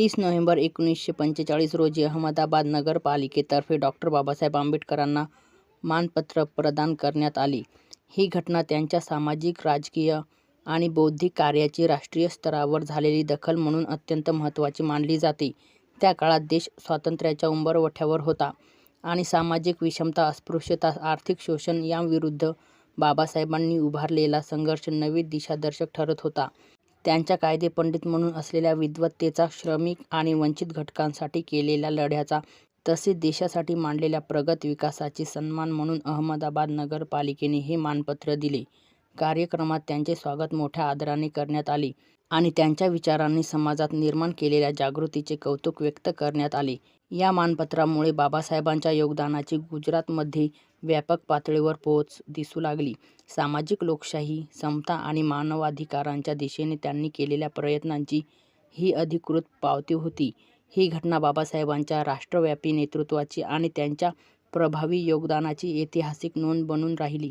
तीस नोव्हेंबर एकोणीसशे पंचेचाळीस रोजी अहमदाबाद नगरपालिकेतर्फे डॉक्टर बाबासाहेब आंबेडकरांना मानपत्र प्रदान करण्यात आली ही घटना त्यांच्या सामाजिक, राजकीय आणि बौद्धिक कार्याची राष्ट्रीय स्तरावर झालेली दखल म्हणून अत्यंत महत्त्वाची मानली जाते. त्या काळात देश स्वातंत्र्याच्या उंबरवठ्यावर होता आणि सामाजिक विषमता, अस्पृश्यता, आर्थिक शोषण यांविरुद्ध बाबासाहेबांनी उभारलेला संघर्ष नवी दिशादर्शक ठरत होता. त्यांच्या कायदे पंडित म्हणून असलेल्या विद्वत्तेचा, श्रमिक आणि वंचित घटकांसाठी केलेल्या लढ्याचा तसेच देशासाठी मांडलेल्या प्रगत विकासाचे सन्मान म्हणून अहमदाबाद नगरपालिकेने हे मानपत्र दिले. कार्यक्रमात त्यांचे स्वागत मोठ्या आदराने करण्यात आले आणि त्यांच्या विचारांनी समाजात निर्माण केलेल्या जागृतीचे कौतुक व्यक्त करण्यात आले. या मानपत्रामुळे बाबासाहेबांच्या योगदानाची गुजरातमध्ये व्यापक पातळीवर पोहोच दिसू लागली. सामाजिक लोकशाही, समता आणि मानवाधिकारांच्या दिशेने त्यांनी केलेल्या प्रयत्नांची ही अधिकृत पावती होती. ही घटना बाबासाहेबांच्या राष्ट्रव्यापी नेतृत्वाची आणि त्यांच्या प्रभावी योगदानाची ऐतिहासिक नोंद बनून राहिली.